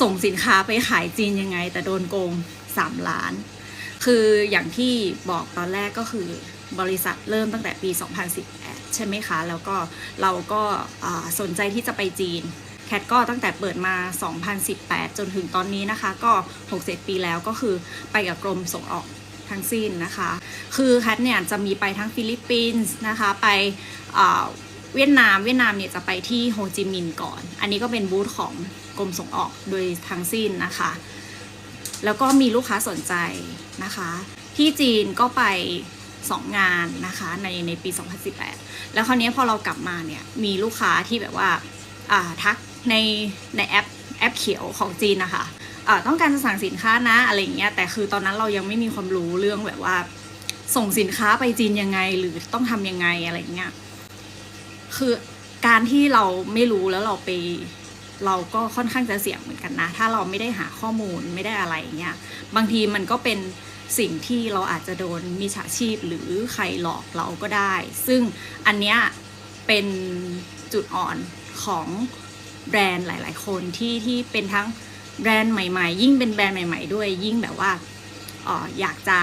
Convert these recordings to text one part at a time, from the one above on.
ส่งสินค้าไปขายจีนยังไง แต่โดนโกง 3 ล้าน คืออย่างที่บอกตอนแรกก็คือบริษัทเริ่มตั้งแต่ปี 2018 ใช่ไหมคะ แล้วก็เราก็สนใจที่จะไปจีน แคทก็ตั้งแต่เปิดมา 2018 จนถึงตอนนี้นะคะก็ 6-7 ปีแล้วก็คือไปกับกรมส่งออกทั้งสิ้นนะคะ คือแคทเนี่ยจะมีไปทั้งฟิลิปปินส์นะคะไปเวียดนาม เวียดนามเนี่ยจะไปที่โฮจิมินห์ก่อน อันนี้ก็เป็นบูธของ กรมส่งออกโดยทั้งสิ้นนะคะ แล้วก็มีลูกค้าสนใจนะคะ ที่จีนก็ไป2งานนะคะในในปี 2018 แล้วคราวนี้พอเรากลับมาเนี่ยมีลูกค้าที่แบบว่าาทักในในแอปแอปเขียวของจีนนะคะต้องการจะสั่งสินค้านะอะไรเงี้ยแต่คือตอนนั้นเรายังไม่มีความรู้เรื่องแบบว่า ส่งสินค้าไปจีนยังไงหรือต้องทำยังไงอะไรเงี้ยคือการที่เราไม่รู้แล้วเราไป เราก็ค่อนข้างจะเสี่ยงเหมือนกันนะ ถ้าเราไม่ได้หาข้อมูลไม่ได้อะไรอย่างเงี้ยบางทีมันก็เป็นสิ่งที่เราอาจจะโดนมิจฉาชีพหรือใครหลอกเราก็ได้ ซึ่งอันเนี้ยเป็นจุดอ่อนของแบรนด์หลาย ๆ คนที่ที่เป็นทั้งแบรนด์ใหม่ ๆ ยิ่งเป็นแบรนด์ใหม่ ๆ ด้วยยิ่งแบบว่าอออยากจะ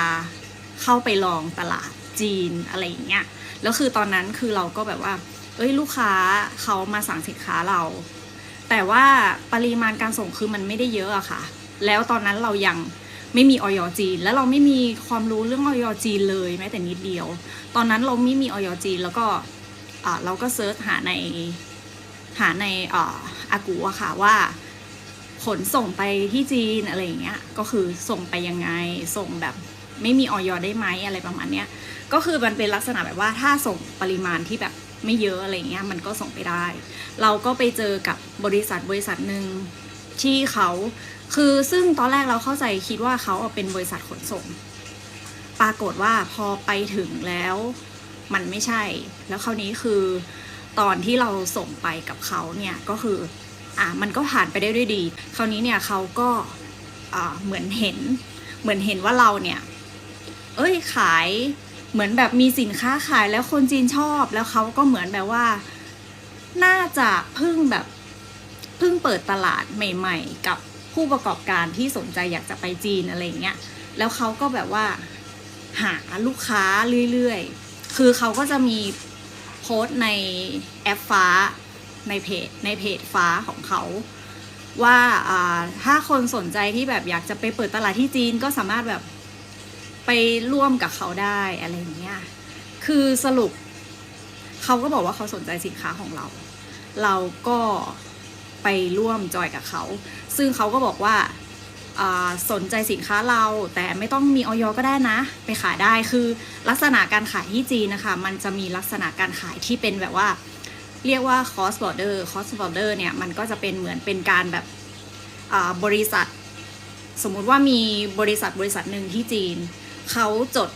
เข้าไปลองตลาดจีนอะไรอย่างเงี้ยแล้วคือตอนนั้นคือเราก็แบบว่า เอ้ยลูกค้าเขามาสั่งสินค้าเรา แต่ว่าปริมาณการส่งคือมันไม่ได้เยอะอะค่ะ แล้วตอนนั้นเรายังไม่มีออยจีน แล้วเราไม่มีความรู้เรื่องออยจีนเลยแม้แต่นิดเดียว ตอนนั้นเราไม่มีออยจีนแล้วก็เราก็เซิร์ชหาในหาในอ่าอากูอะค่ะว่าขนส่งไปที่จีนอะไรอย่างเงี้ยก็คือส่งไปยังไงส่งแบบไม่มีออยได้ไหมอะไรประมาณเนี้ยก็คือมันเป็นลักษณะแบบว่าถ้าส่งปริมาณที่แบบ ไม่เยอะอะไรเงี้ยมันก็ส่งไปได้ เราก็ไปเจอกับบริษัทบริษัทหนึ่งที่เขาคือซึ่งตอนแรกเราเข้าใจคิดว่าเขาเป็นบริษัทขนส่ง ปรากฏว่าพอไปถึงแล้วมันไม่ใช่ แล้วคราวนี้คือตอนที่เราส่งไปกับเขาเนี่ยก็คืออะมันก็ผ่านไปได้ด้วยดี คราวนี้เนี่ยเขาก็อ่าเหมือนเห็น เหมือนเห็นว่าเราเนี่ย เอ้ยขาย เหมือนแบบมีสินค้าขายแล้วคนจีนชอบแล้วเขาก็เหมือนแบบว่า น่าจะเพิ่งแบบเพิ่งเปิดตลาดใหม่ ๆ กับผู้ประกอบการที่สนใจอยากจะไปจีนอะไรอย่างเงี้ยแล้วเขาก็แบบว่าหาลูกค้าเรื่อยๆ คือเขาก็จะมีโพสต์ในแอปฟ้าในเพจในเพจฟ้าของเขาว่าอ่าถ้าคนสนใจที่แบบอยากจะไปเปิดตลาดที่จีนก็สามารถแบบ ไปร่วมกับเขาได้อะไรอย่างเงี้ย คือสรุป เขาก็บอกว่าเขาสนใจสินค้าของเรา เราก็ไปร่วมจอยกับเขา ซึ่งเขาก็บอกว่าสนใจสินค้าเรา แต่ไม่ต้องมีออยก็ได้นะ ไปขายได้คือลักษณะการขายที่จีนนะคะ มันจะมีลักษณะการขายที่เป็นแบบว่า เรียกว่า cross border cross border เนี่ย มันก็จะเป็นเหมือนเป็นการแบบบริษัท สมมุติว่ามีบริษัทบริษัทหนึ่งที่จีน เขาจด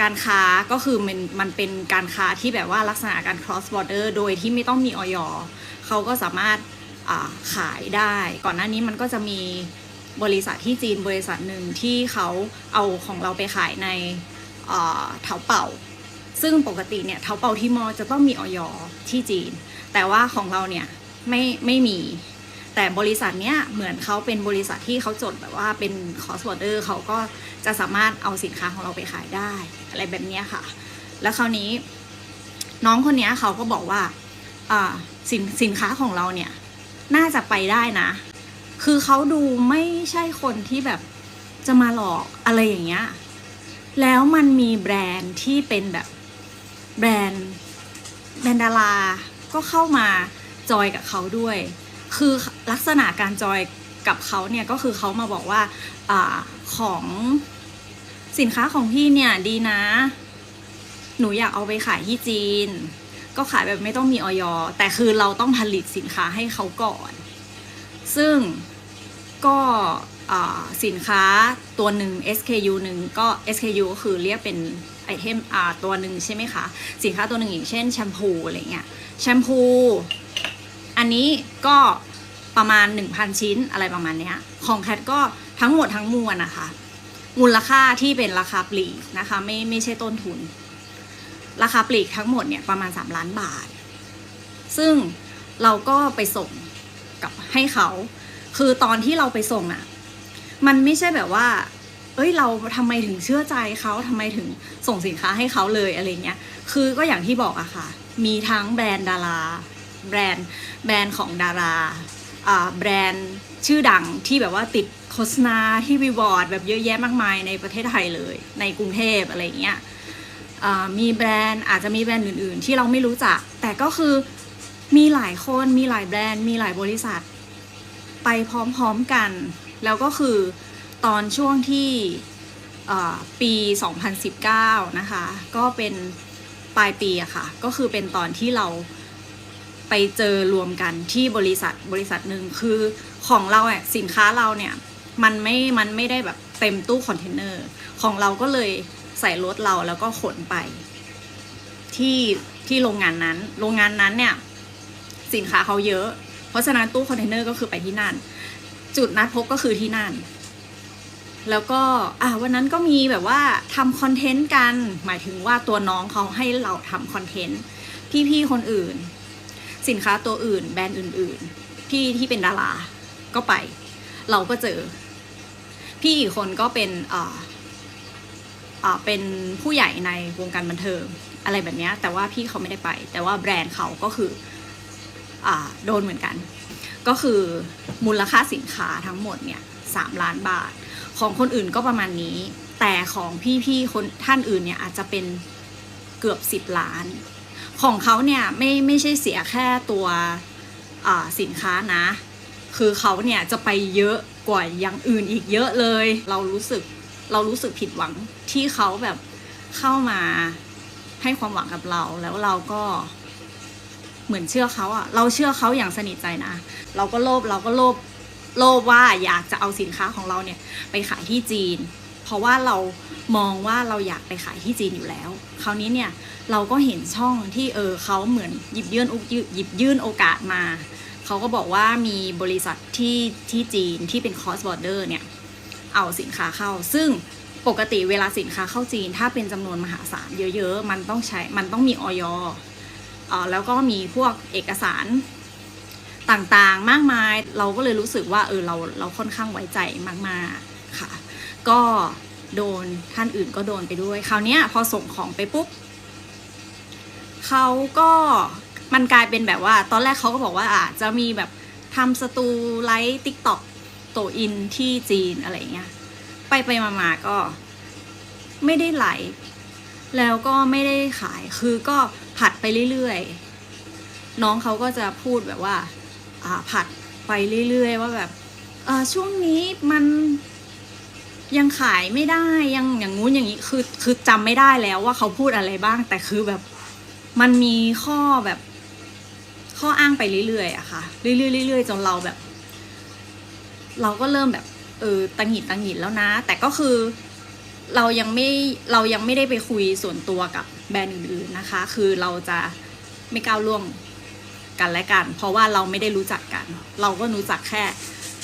การค้าก็คือมันมันเป็นการค้าที่แบบว่าลักษณะการ cross border โดยที่ไม่ต้องมีออยเขาก็สามารถขายได้ ก่อนหน้านี้มันก็จะมีบริษัทที่จีนบริษัทหนึ่งที่เขาเอาของเราไปขายในเถาเป่า ซึ่งปกติเนี่ยเถาเป่าที่มอจะต้องมีออยที่จีน แต่ว่าของเราเนี่ยไม่ไม่มี แต่บริษัทเนี้ยเหมือนเขาเป็นบริษัทที่เขาจดแบบว่าเป็น cross border เขาก็จะสามารถเอาสินค้าของเราไปขายได้ อะไรแบบเนี้ยค่ะ แล้วคราวนี้น้องคนเนี้ยเขาก็บอกว่าอ่าสินสินค้าของเราเนี่ยน่าจะไปได้นะ คือเขาดูไม่ใช่คนที่แบบจะมาหลอกอะไรอย่างเงี้ย แล้วมันมีแบรนด์ที่เป็นแบบแบรนด์แบรนด์ดาราก็เข้ามาจอยกับเขาด้วย คือลักษณะการจอยกับเขาเนี่ยก็คือเขามาบอกว่าอของสินค้าของพี่เนี่ยดีนะ หนูอยากเอาไปขายที่จีน ก็ขายแบบไม่ต้องมีออยแต่คือเราต้องผลิตสินค้าให้เขาก่อน ซึ่งก็สินค้าตัวหนึ่ง SKU หนึ่งก็ SKU ก็คือเรียกเป็นไอเทมตัวหนึ่งใช่ไหมคะ สินค้าตัวหนึ่งอย่างเช่นแชมพูอะไรเงี้ยแชมพู นนี้ก็ประมาณ 1,000 ชิ้นอะไรประมาณเนี้ยของแคทก็ทั้งหมดทั้งมวลนะคะ มูลค่าที่เป็นราคาปลีกนะคะไม่ไม่ใช่ต้นทุน ราคาปลีกทั้งหมดเนี่ยประมาณ 3 ล้านบาท ซึ่งเราก็ไปส่งกับให้เขา คือตอนที่เราไปส่งอะมันไม่ใช่แบบว่า เอ้ยเราทำไมถึงเชื่อใจเขาทำไมถึงส่งสินค้าให้เขาเลยอะไรเงี้ย คือก็อย่างที่บอกอะค่ะ มีทั้งแบรนด์ดารา แบรนด์แบรนด์ของดาราแบรนด์ชื่อดังที่แบบว่าติดโฆษณาที่วีบอร์ดแบบเยอะแยะมากมายในประเทศไทยเลย ในกรุงเทพอะไรเงี้ยมีแบรนด์อาจจะมีแบรนด์อื่น ๆ ที่เราไม่รู้จัก แต่ก็คือมีหลายคนมีหลายแบรนด์ มีหลายบริษัท ไปพร้อม ๆกัน แล้วก็คือตอนช่วงที่เอ่อปี 2019 นะคะ ก็เป็นปลายปีอะค่ะ ก็คือเป็นตอนที่เรา ไปเจอรวมกันที่บริษัทบริษัทหนึ่งคือของเราอะสินค้าเราเนี่ยมันไม่มันไม่ได้แบบเต็มตู้คอนเทนเนอร์ของเราก็เลยใส่รถเราแล้วก็ขนไป ที่ที่โรงงานนั้น โรงงานนั้นเนี่ย สินค้าเขาเยอะ เพราะฉะนั้นตู้คอนเทนเนอร์ก็คือไปที่นั่น จุดนัดพบก็คือที่นั่น แล้วก็อะวันนั้นก็มีแบบว่าทำคอนเทนต์กัน หมายถึงว่าตัวน้องเขาให้เราทำคอนเทนต์พี่ๆคนอื่น สินค้าตัวอื่น แบรนด์อื่น ๆ พี่ที่เป็นดาราก็ไป เราก็เจอ พี่อีกคนก็เป็นอ่าอ่าเป็นผู้ใหญ่ในวงการบันเทิงอะไรแบบนี้แต่ว่าพี่เขาไม่ได้ไป แต่ว่าแบรนด์เขาก็คืออ่าโดนเหมือนกัน ก็คือมูลค่าสินค้าทั้งหมดเนี่ยสามล้านบาท ของคนอื่นก็ประมาณนี้ แต่ของพี่ๆคนท่านอื่นเนี่ยอาจจะเป็นเกือบสิบล้าน ของเขาเนี่ยไม่ไม่ใช่เสียแค่ตัวสินค้านะ คือเขาเนี่ยจะไปเยอะกว่าอย่างอื่นอีกเยอะเลย เรารู้สึกเรารู้สึกผิดหวังที่เขาแบบเข้ามาให้ความหวังกับเราแล้วเราก็เหมือนเชื่อเขาอะเราเชื่อเขาอย่างสนิทใจนะ เราก็โลภเราก็โลภโลภว่าอยากจะเอาสินค้าของเราเนี่ยไปขายที่จีน เพราะว่าเรามองว่าเราอยากไปขายที่จีนอยู่แล้ว คราวนี้เนี่ยเราก็เห็นช่องที่เออเขาเหมือนหยิบยื่นหยิบยื่นโอกาสมา เขาก็บอกว่ามีบริษัทที่ที่จีนที่เป็น cross border เนี่ยเอาสินค้าเข้า ซึ่งปกติเวลาสินค้าเข้าจีน ถ้าเป็นจำนวนมหาศาลเยอะๆ มันต้องใช้ มันต้องมีออยออแล้วก็มีพวกเอกสารต่างๆ มากมาย เราก็เลยรู้สึกว่าเออเราเราค่อนข้างไว้ใจมากๆ ค่ะ ก็โดนท่านอื่นก็โดนไปด้วย คราวเนี้ยพอส่งของไปปุ๊บเขาก็มันกลายเป็นแบบว่า ตอนแรกเขาก็บอกว่าอาจจะมีแบบทำสตูไลฟ์ติ๊กต็อกโตอินที่จีนอะไรเงี้ยไปไปมาๆก็ไม่ได้ไหล แล้วก็ไม่ได้ขายคือก็ผัดไปเรื่อยๆ น้องเขาก็จะพูดแบบว่า อ่าผัดไปเรื่อยๆ ว่าแบบช่วงนี้มัน ยังขายไม่ได้ยังอย่างงู้นอย่างนี้คือคือจำไม่ได้แล้วว่าเขาพูดอะไรบ้าง แต่คือแบบมันมีข้อแบบ ข้ออ้างไปเรื่อยๆอะค่ะเรื่อยๆเรื่อยๆจนเราแบบ เราก็เริ่มแบบ เออตังหิดตังหิดแล้วนะ แต่ก็คือเรายังไม่เรายังไม่ได้ไปคุยส่วนตัวกับแบรนด์อื่นๆนะคะ คือเราจะไม่ก้าวล่วงกันและกัน เพราะว่าเราไม่ได้รู้จักกัน เราก็รู้จักแค่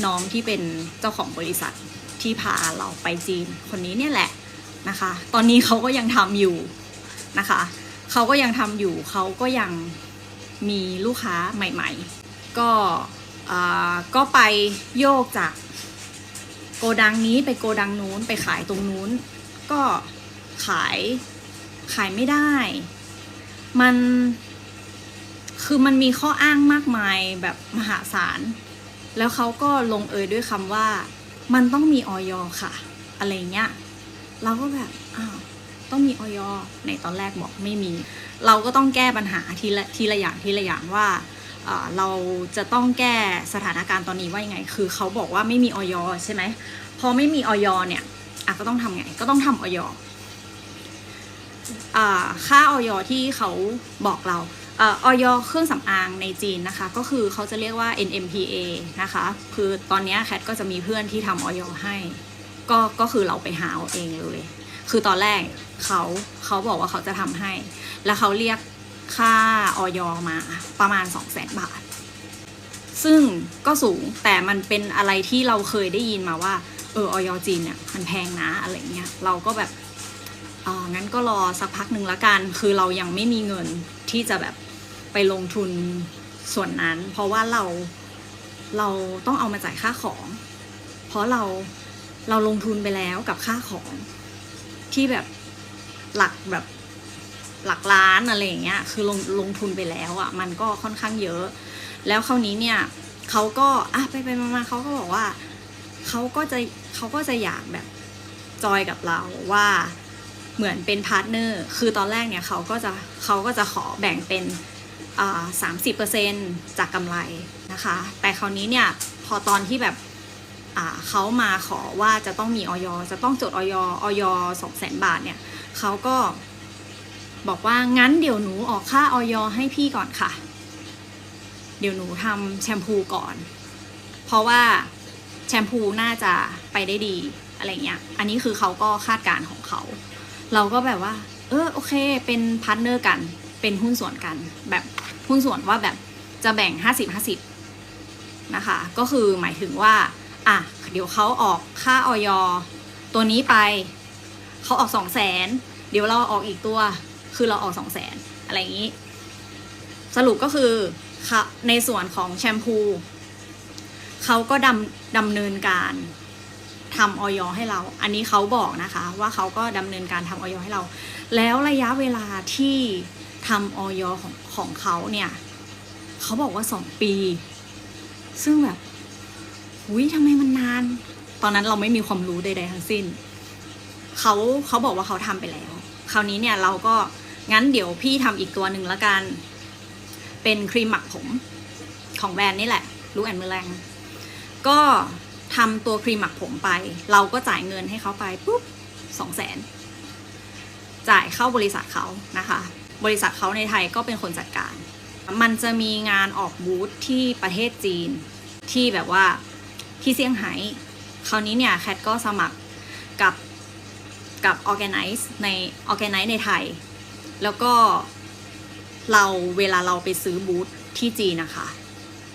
น้องที่เป็นเจ้าของบริษัท ที่พาเราไปจีนคนนี้เนี่ยแหละนะคะ ตอนนี้เขาก็ยังทำอยู่นะคะเขาก็ยังทำอยู่เขาก็ยังมีลูกค้าใหม่ ๆ ก็อ่าก็ไปโยกจากโกดังนี้ไปโกดังนู้นไปขายตรงนู้น ก็ขายขายไม่ได้ มันคือมันมีข้ออ้างมากมายแบบมหาศาล แล้วเขาก็ลงเอยด้วยคำว่า มันต้องมีออยค่ะ อะไรเงี้ยเราก็แบบอ้าวต้องมีออยในตอนแรกบอกไม่มี เราก็ต้องแก้ปัญหาทีละทีละอย่างทีละอย่างว่าเอ่อเราจะต้องแก้สถานการณ์ตอนนี้ว่ายังไง คือเขาบอกว่าไม่มีออยใช่ไหมพอไม่มีออยเนี่ยอะก็ต้องทำไงก็ต้องทำออยอ่าค่าออยที่เขาบอกเรา ออยเครื่องสำอางในจีนนะคะ ก็คือเขาจะเรียกว่า NMPA นะคะ คือตอนนี้แคทก็จะมีเพื่อนที่ทำออยให้ ก็ก็คือเราไปหาเอาเองเลย คือตอนแรกเขาเขาบอกว่าเขาจะทำให้ แล้วเขาเรียกค่าออยมาประมาณ 2 0 0 0 0 0 บาท ซึ่งก็สูงแต่มันเป็นอะไรที่เราเคยได้ยินมาว่า เออออยจีนเนี่ยมันแพงนะอะไรเงี้ยเราก็แบบอ่างั้นก็รอสักพักหนึ่งละกัน คือเรายังไม่มีเงินที่จะแบบ ไปลงทุนส่วนนั้น เพราะว่าเราเราต้องเอามาจ่ายค่าของ เพราะเราเราลงทุนไปแล้วกับค่าของที่แบบหลักแบบหลักล้านอะไรอย่างเงี้ยคือลงลงทุนไปแล้วอะ่ะ มันก็ค่อนข้างเยอะ แล้วคราวนี้เนี่ยเขาก็อะไปไปมาๆเขาก็บอกว่าเขาก็จะเขาก็จะอยากแบบจอยกับเราว่าเหมือนเป็นพาร์ทเนอร์ คือตอนแรกเนี่ยเขาก็จะเขาก็จะขอแบ่งเป็น สามสิบเปอร์เซ็นจากกำไรนะคะ แต่คราวนี้เนี่ยพอตอนที่แบบเขามาขอว่าจะต้องมีออยจะต้องจดออยออยสองแสนบาทเนี่ยเขาก็บอกว่างั้นเดี๋ยวหนูออกค่าออยให้พี่ก่อนค่ะ เดี๋ยวหนูทำแชมพูก่อน เพราะว่าแชมพูน่าจะไปได้ดีอะไรเงี้ย อันนี้คือเขาก็คาดการของเขา เราก็แบบว่า เออโอเค เป็นพาร์ทเนอร์กัน เป็นหุ้นส่วนกัน แบบ หุ้นส่วนว่าแบบจะแบ่ง 50 50 นะคะ ก็คือหมายถึงว่า อะ เดี๋ยวเขาออกค่าออยตัวนี้ไป เขาออกสองแสนเดี๋ยวเราออกอีกตัว คือเราออกสองแสนอะไรอย่างนี้ สรุปก็คือคในส่วนของแชมพูเขาก็ดำดำเนินการทำออยให้เรา อันนี้เขาบอกนะคะ ว่าเขาก็ดำเนินการทำออยให้เรา แล้วระยะเวลาที่ทำออยของ ของเขาเนี่ยเขาบอกว่าสองปี ซึ่งแบบอุ้ยทำไมมันนาน ตอนนั้นเราไม่มีความรู้ใดๆทั้งสิ้นเขาเขาบอกว่าเขาทำไปแล้ว คราวนี้เนี่ยเราก็งั้นเดี๋ยวพี่ทำอีกตัวหนึ่งละกัน เป็นครีมหมักผมของแบรนด์นี่แหละลูกแอนเมลงก็ทำตัวครีมหมักผมไป เราก็จ่ายเงินให้เขาไปปุ๊บสองแสนจ่ายเข้าบริษัทเขานะคะ บริษัทเขาในไทยก็เป็นคนจัดการ มันจะมีงานออกบูธที่ประเทศจีนที่แบบว่าที่เซี่ยงไฮ้คราวนี้เนี่ยแคทก็สมัครกับกับ Organize ใน Organize ในไทย แล้วก็เราเวลาเราไปซื้อบูธที่จีนนะคะ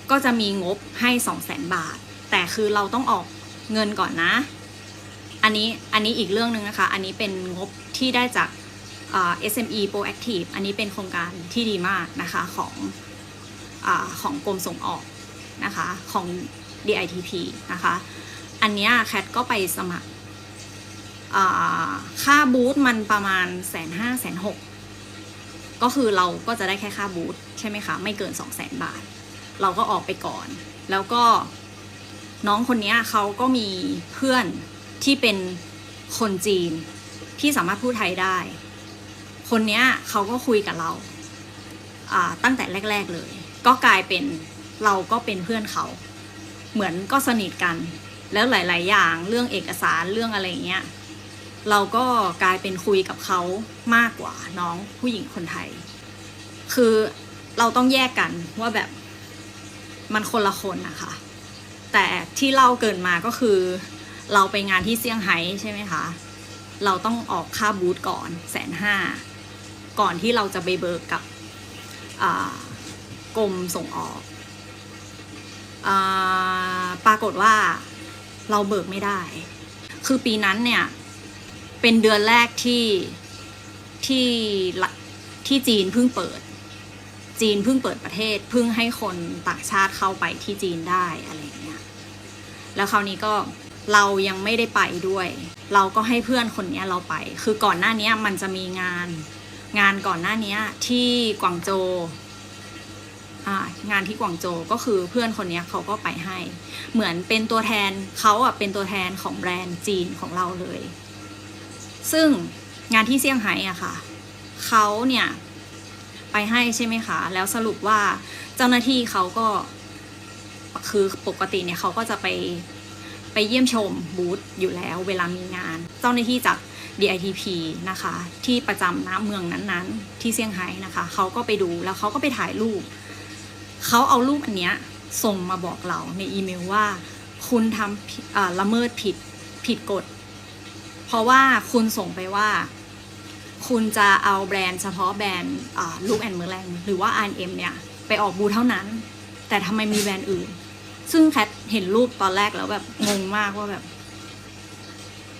ก็จะมีงบให้ 2 0 0 0 0 0 บาท แต่คือเราต้องออกเงินก่อนนะ อันนี้อันนี้อีกเรื่องหนึ่งนะคะ อันนี้เป็นงบที่ได้จาก SME Proactive อันนี้เป็นโครงการที่ดีมากนะคะของอของกรมส่งออกนะคะของ DITP นะคะ อันเนี้ยแคทก็ไปสมัครค่าบูธมันประมาณแสนห้าแสนหกก็คือเราก็จะได้แค่ค่าบูธใช่ไหมคะ ไม่เกินสองแสนบาท เราก็ออกไปก่อน แล้วก็น้องคนเนี้ยเขาก็มีเพื่อนที่เป็นคนจีนที่สามารถพูดไทยได้ คนเนี้ยเขาก็คุยกับเราตั้งแต่แรก ๆเลย ก็กลายเป็นเราก็เป็นเพื่อนเขาเหมือนก็สนิทกัน แล้วหลาย ๆ อย่างเรื่องเอกสารเรื่องอะไรเงี้ยเราก็กลายเป็นคุยกับเขามากกว่าน้องผู้หญิงคนไทย คือเราต้องแยกกันว่าแบบมันคนละคนนะคะแต่ที่เล่าเกินมาก็คือ เราไปงานที่เซี่ยงไฮ้ใช่ไหมคะ เราต้องออกค่าบูธก่อนแสนห้า ก่อนที่เราจะไปเบิกกับกรมส่งออกอปรากฏว่าเราเบิกไม่ได้ คือปีนั้นเนี่ย เป็นเดือนแรกที่ที่ที่จีนเพิ่งเปิด จีนเพิ่งเปิดประเทศเพิ่งให้คนต่างชาติเข้าไปที่จีนได้อะไรอย่างเงี้ย แล้วคราวนี้ก็เรายังไม่ได้ไปด้วย เราก็ให้เพื่อนคนเนี้ยเราไป คือก่อนหน้านี้มันจะมีงาน งานก่อนหน้านี้ที่กวางโจอ่างานที่กวางโจก็คือเพื่อนคนนี้เขาก็ไปให้ เหมือนเป็นตัวแทนเขาอะเป็นตัวแทนของแบรนด์จีนของเราเลย ซึ่งงานที่เซี่ยงไฮ้อะค่ะเขาเนี่ยไปให้ใช่ไหมคะ แล้วสรุปว่าเจ้าหน้าที่เขาก็คือปกติเนี่ยเขาก็จะไปไปเยี่ยมชมบูธอยู่แล้ว เวลามีงาน เจ้าหน้าที่จาก DITP นะคะที่ประจำนะเมืองนั้นๆ ที่เซี่ยงไฮ้นะคะเขาก็ไปดูแล้วเขาก็ไปถ่ายรูปเขาเอารูปอันเนี้ยส่งมาบอกเราในอีเมลว่า คุณทำละเมิดผิดผิดกฎ เพราะว่าคุณส่งไปว่า คุณจะเอาแบรนด์เฉพาะแบรนด์ลูกแอนเมอร์แรงหรือว่า R&M เนี่ยไปออกบูธเท่านั้น แต่ทำไมมีแบรนด์อื่น ซึ่งแคทเห็นรูปตอนแรกแล้วแบบงงมากว่าแบบ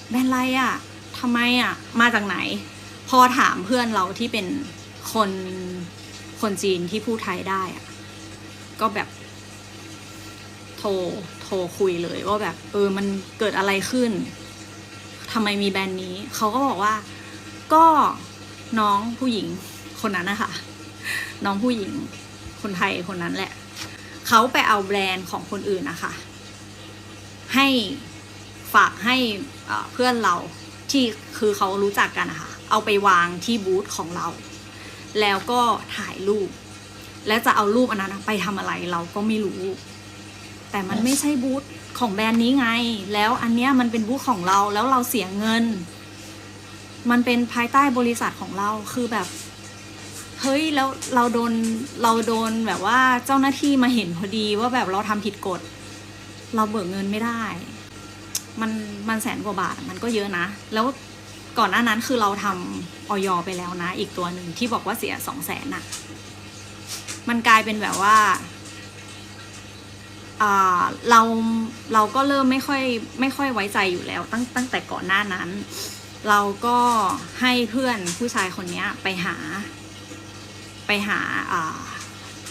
แบรนด์อะไรอะ่ะ ทำไมอะ่ะ มาจากไหน พอถามเพื่อนเราที่เป็นคนคนจีนที่พูดไทยได้อะ่ะ ก็แบบ โทรโทรคุยเลยว่าแบบ เออมันเกิดอะไรขึ้นทำไมมีแบรนด์นี้ เขาก็บอกว่า ก็น้องผู้หญิงคนนั้นนะคะ น้องผู้หญิงคนไทยคนนั้นแหละ เขาไปเอาแบรนด์ของคนอื่นนะคะ ให้ฝากให้เพื่อนเรา ที่คือเขารู้จักกันนะคะเอาไปวางที่บูธของเรา แล้วก็ถ่ายรูป แล้วจะเอารูปอันนั้นไปทำอะไรเราก็ไม่รู้ แต่มันไม่ใช่บูธของแบรนด์นี้ไง แล้วอันเนี้ยมันเป็นบูธของเราแล้วเราเสียเงิน มันเป็นภายใต้บริษัทของเราคือแบบเฮ้ยแล้วเราโดนเราโดนแบบว่าเจ้าหน้าที่มาเห็นพอดีว่าแบบเราทำผิดกฎ เราเบิกเงินไม่ได้ มันมันแสนกว่าบาทมันก็เยอะนะ แล้วก่อนหน้านั้นคือเราทำออยไปแล้วนะ อีกตัวหนึ่งที่บอกว่าเสียสองแสนน่ะมันกลายเป็นแบบว่าเราเราก็เริ่มไม่ค่อยไม่ค่อยไว้ใจอยู่แล้ว ตั้งตั้งแต่ก่อนหน้านั้น เราก็ให้เพื่อนผู้ชายคนนี้ไปหา ไปหาา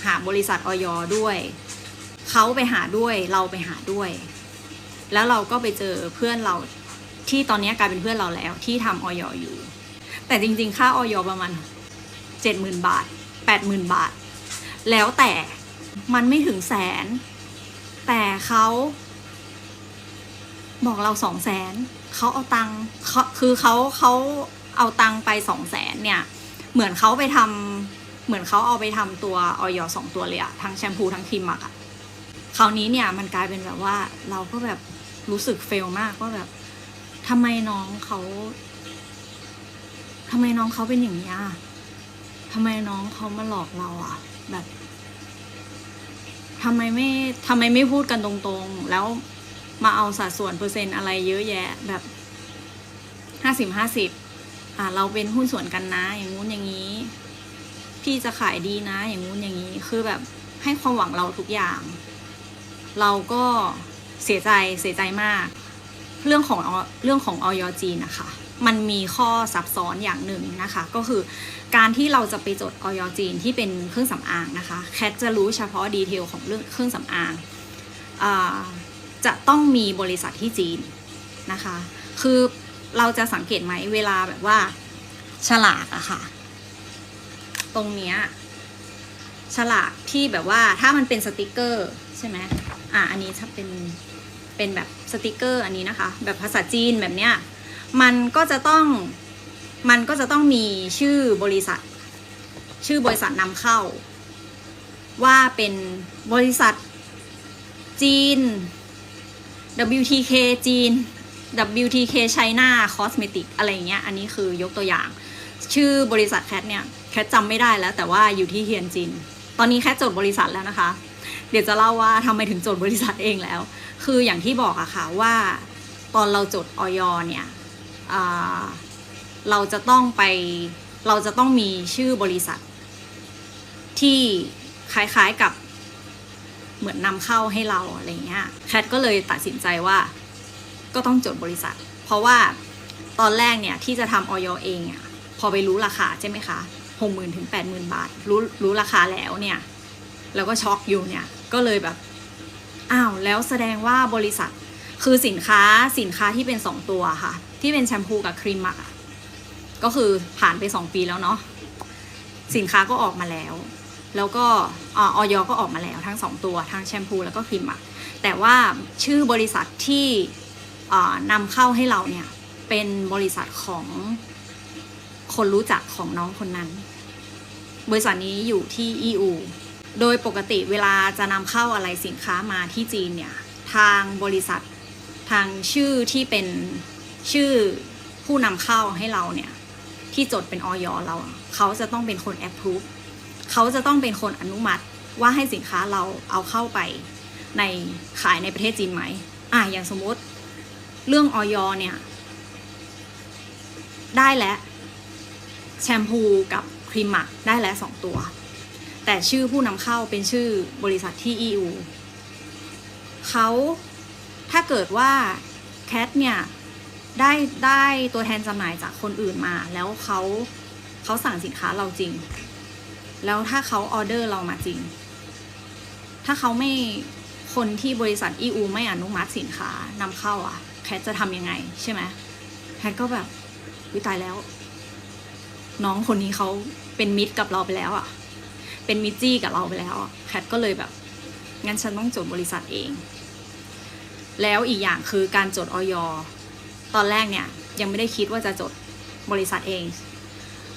หาบริษัทออยด้วย เขาไปหาด้วย เราไปหาด้วย แล้วเราก็ไปเจอเพื่อนเราที่ตอนนี้กลายเป็นเพื่อนเราแล้ว ที่ทำออยอยู่ แต่จริง ๆ ค่าออยประมาณเจ็ดหมื่นบาทแปดหมื่นบาท แล้วแต่มันไม่ถึงแสน แต่เขาบอกเราสองแสนเขาเอาตังค์คือเขาเขาเอาตังค์ไปสองแสนเนี่ย เหมือนเขาไปทำเหมือนเขาเอาไปทำตัวออยสองตัวเลยอะทั้งแชมพูทั้งครีมหมักอะคราวนี้เนี่ยมันกลายเป็นแบบว่าเราก็แบบ รู้สึกเฟลมากว่าแบบทำไมน้องเขาทำไมน้องเขาเป็นอย่างนี้ยทำไมน้องเขามาหลอกเราอะ แบบทำไมไม่ทำไมไม่พูดกันตรงๆ แล้วมาเอาสัดส่วนเปอร์เซ็นต์อะไรเยอะแยะแบบห้าสิบห้าสิบอะเราเป็นหุ้นส่วนกันนะ อย่างงู้นอย่างนี้ พี่จะขายดีนะ อย่างงู้นอย่างนี้ คือแบบให้ความหวังเราทุกอย่าง เราก็ เสียใจเสียใจมาก เรื่องของเรื่องของออยจีนะคะมันมีข้อซับซ้อนอย่างหนึ่งนะคะ ก็คือการที่เราจะไปจดออยจีนที่เป็นเครื่องสำอางนะคะ แคทจะรู้เฉพาะดีเทลของเรื่องเครื่องสำอางอาจะต้องมีบริษัทที่จีนนะคะ คือเราจะสังเกตไหมเวลาแบบว่าฉลากอะค่ะ ตรงเนี้ยฉลากที่แบบว่าถ้ามันเป็นสติกเกอร์ใช่ไหมอะอันนี้ถ้าเป็น เป็นแบบสติกเกอร์อันนี้นะคะ แบบภาษาจีนแบบเนี้ยมันก็จะต้องมันก็จะต้องมีชื่อบริษัท ชื่อบริษัทนำเข้า ว่าเป็นบริษัทจีน WTK จีน WTK China Cosmetic อะไรเงี้ย อันนี้คือยกตัวอย่าง ชื่อบริษัทแคทเนี่ย แคทจำไม่ได้แล้ว แต่ว่าอยู่ที่เฮียนจิน ตอนนี้แคทจดบริษัทแล้วนะคะ เดี๋ยวจะเล่าว่าทำไมถึงจดบริษัทเองแล้ว คืออย่างที่บอกอะค่ะว่าตอนเราจดออยเนี่ยเราจะต้องไปเราจะต้องมีชื่อบริษัท ที่คล้ายๆกับเหมือนนำเข้าให้เราอะไรเงี้ยแคทก็เลยตัดสินใจว่าก็ต้องจดบริษัท เพราะว่าตอนแรกเนี่ยที่จะทำออยเองอะพอไปรู้ราคาใช่ไหมคะหกหมื่นถึงแปดหมื่นบาท รู้รู้ราคาแล้วเนี่ย แล้วก็ช็อกอยู่เนี่ย ก็เลยแบบอ้าวแล้วแสดงว่าบริษัทคือสินค้าสินค้าที่เป็นสองตัวค่ะ ที่เป็นแชมพูกับครีมหมักอะก็คือผ่านไปสองปีแล้วเนาะสินค้าก็ออกมาแล้ว แล้วก็ออยก็ออกมาแล้วทั้งสองตัวทั้งแชมพูแล้วก็ครีมหมักแต่ว่าชื่อบริษัทที่นำเข้าให้เราเนี่ยเป็นบริษัทของคนรู้จักของน้องคนนั้น บริษัทนี้อยู่ที่ EU โดยปกติเวลาจะนำเข้าอะไรสินค้ามาที่จีนเนี่ย ทางบริษัททางชื่อที่เป็นชื่อผู้นำเข้าให้เราเนี่ย ที่จดเป็นออยเรา เขาจะต้องเป็นคนแอปพ v e เขาจะต้องเป็นคนอนุมัติว่าให้สินค้าเราเอาเข้าไปในขายในประเทศจีนไหม อะอย่างสมมติเรื่องออยเนี่ย ได้แล้วแชมพูกับครีมหมักได้แล้วสองตัว แต่ชื่อผู้นำเข้าเป็นชื่อบริษัทที่ EU เขาถ้าเกิดว่าแคทเนี่ยได้ได้ตัวแทนจำหน่ายจากคนอื่นมา แล้วเขาเขาสั่งสินค้าเราจริง แล้วถ้าเขาออเดอร์เรามาจริง ถ้าเขาไม่คนที่บริษัท EU ไม่อนุมัติสินค้านำเข้าอะ แคทจะทำยังไงใช่ไหมแคทก็แบบวิตายแล้ว น้องคนนี้เขาเป็นมิตรกับเราไปแล้วอะ เป็นมิจี้กับเราไปแล้วแคทก็เลยแบบงั้นฉันต้องจดบริษัทเอง แล้วอีกอย่างคือการจดออยตอนแรกเนี่ยยังไม่ได้คิดว่าจะจดบริษัทเอง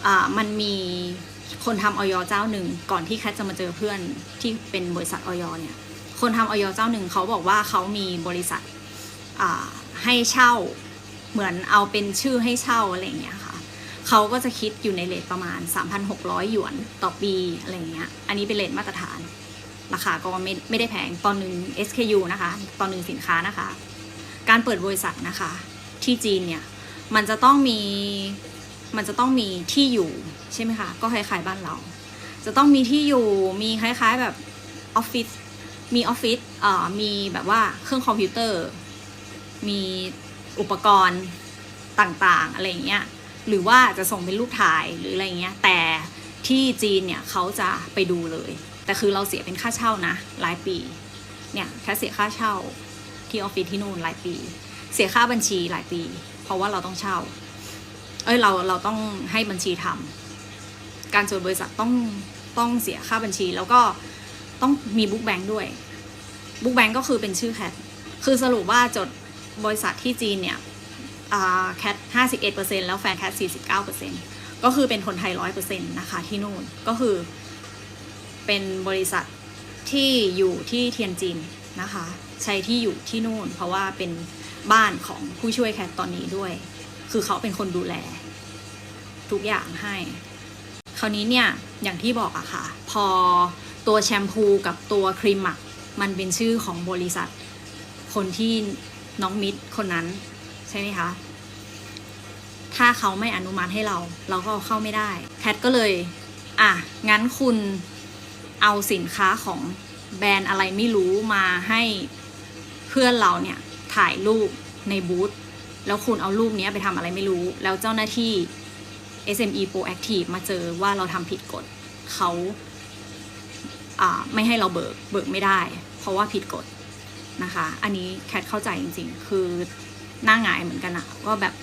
อ่ามันมีคนทำออยเจ้าหนึ่งก่อนที่แคทจะมาเจอเพื่อนที่เป็นบริษัทออยเนี่ยคนทำออยเจ้าหนึ่งเขาบอกว่าเขามีบริษัทอ่าให้เช่าเหมือนเอาเป็นชื่อให้เช่าอะไรอย่างเงี้ยค่ะ เขาก็จะคิดอยู่ในเลทประมาณ 3,600 หยวนต่อปีอะไรเงี้ย อันนี้เป็นเลทมาตรฐาน ราคาก็ไม่ไม่ได้แพงตอนหนึ่ง SKU นะคะตอนหนึ่งสินค้านะคะ การเปิดบริษัทนะคะ ที่จีนเนี่ย มันจะต้องมีมันจะต้องมีที่อยู่ใช่ไหมคะ ก็คล้ายๆบ้านเรา จะต้องมีที่อยู่มีคล้ายๆแบบออฟฟิศมีออฟฟิศเอ่อมีแบบว่าเครื่องคอมพิวเตอร์ มีอุปกรณ์ต่างๆ อะไรเงี้ย หรือว่าจะส่งเป็นรูปถ่ายหรืออะไรเงี้ยแต่ที่จีนเนี่ยเขาจะไปดูเลย แต่คือเราเสียเป็นค่าเช่านะรายปีเนี่ยแค่เสียค่าเช่าที่ออฟฟิศที่นู่นรายปี เสียค่าบัญชีรายปี เพราะว่าเราต้องเช่า เอ้ยเราเราต้องให้บัญชีทำการจดบริษัทต้องต้องเสียค่าบัญชีแล้วก็ต้องมีบุ๊กแบงค์ด้วยบุ๊กแบงค์ก็คือเป็นชื่อแคทคือสรุปว่าจดบริษัทที่จีนเนี่ย แคทห้าสิบเอ็ดเปอร์เซ็นแล้วแฟนแคทสี่สิบเก้าเปอร์เซ็นก็คือเป็นคนไทยร้อยเปอร์เซ็นต์นะคะที่นู่นก็คือเป็นบริษัทที่อยู่ที่เทียนจินนะคะ ใช้ที่อยู่ที่นู่น เพราะว่าเป็นบ้านของผู้ช่วยแคทตอนนี้ด้วย คือเขาเป็นคนดูแล ทุกอย่างให้ คราวนี้เนี่ยอย่างที่บอกอะค่ะ พอตัวแชมพูกับตัวครีมหมัก มันเป็นชื่อของบริษัท คนที่น้องมิดคนนั้น ใช่ไหมคะ ถ้าเขาไม่อนุมัติให้เรา เราก็เข้าไม่ได้แคทก็เลย อะ งั้นคุณเอาสินค้าของแบรนด์อะไรไม่รู้มาให้เพื่อนเราเนี่ยถ่ายรูปในบูธแล้วคุณเอารูปนี้ไปทำอะไรไม่รู้ แล้วเจ้าหน้าที่ SME Proactive มาเจอว่าเราทำผิดกฎเขาอ่าไม่ให้เราเบิกเบิกไม่ได้ เพราะว่าผิดกฎนะคะ อันนี้แคทเข้าใจจริงๆ คือ หน้าหงายเหมือนกันอะว่าแบบ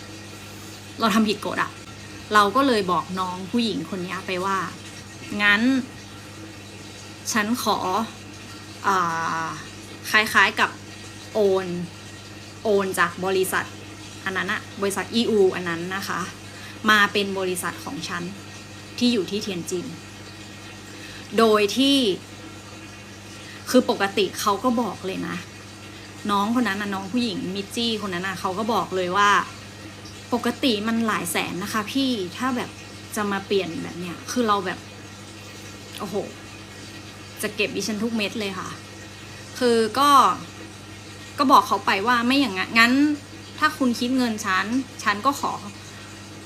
เราทำผิดกฎอะเราก็เลยบอกน้องผู้หญิงคนนี้ไปว่า งั้น ฉันขออคล้ายๆกับโอน โอนจากบริษัท อันนั้นอะบริษัท EU อันนั้นนะคะ มาเป็นบริษัทของฉัน ที่อยู่ที่เทียนจิน โดยที่คือปกติเขาก็บอกเลยนะ น้องคนนั้นนะน้องผู้หญิงมิจจี้คนนั้นนะเขาก็บอกเลยว่า ปกติมันหลายแสนนะคะ พี่ถ้าแบบจะมาเปลี่ยนแบบเนี้ยคือเราแบบโอ้โห จะเก็บดิฉันทุกเม็ดเลยค่ะ คือก็ก็บอกเขาไปว่าไม่อย่างนั้นงั้น ถ้าคุณคิดเงินฉันฉันก็ขอ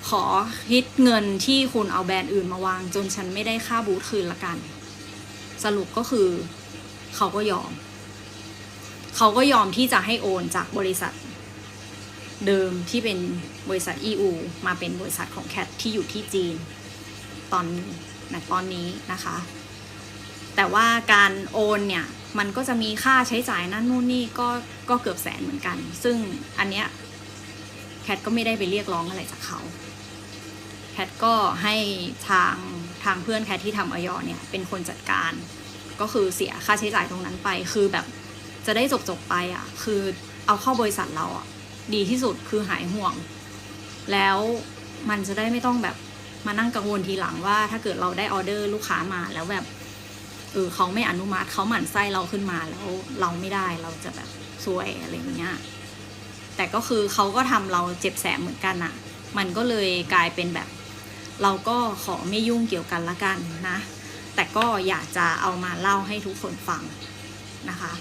ขอคิดเงินที่คุณเอาแบรนด์อื่นมาวาง จนฉันไม่ได้ค่าบูธคืนละกัน สรุปก็คือเขาก็ยอม เขาก็ยอมที่จะให้โอนจากบริษัท เดิมที่เป็นบริษัท EU มาเป็นบริษัทของแคทที่อยู่ที่จีน ตอนนะตอนนี้นะคะ แต่ว่าการโอนเนี่ยมันก็จะมีค่าใช้จ่ายนั่นนู่นนี่ก็ก็เกือบแสนเหมือนกัน ซึ่งอันเนี้ยแคทก็ไม่ได้ไปเรียกร้องอะไรจากเขาแคทก็ให้ทางทางเพื่อนแคทที่ทำออยเนี่ยเป็นคนจัดการ ก็คือเสียค่าใช้จ่ายตรงนั้นไป คือแบบ จะได้จบจบๆไปอะ คือเอาเข้าบริษัทเราอะ ดีที่สุดคือหายห่วง แล้วมันจะได้ไม่ต้องแบบมานั่งกังวลทีหลังว่า ถ้าเกิดเราได้ออเดอร์ลูกค้ามาแล้วแบบเออเขาไม่อนุมัติเขาหมั่นไส้เราขึ้นมาแล้วเราไม่ได้เราจะแบบซวยอะไรเงี้ยแต่ก็คือเขาก็ทำเราเจ็บแสบเหมือนกันอะมันก็เลยกลายเป็นแบบ เราก็ขอไม่ยุ่งเกี่ยวกันละกันนะ แต่ก็อยากจะเอามาเล่าให้ทุกคนฟังนะคะ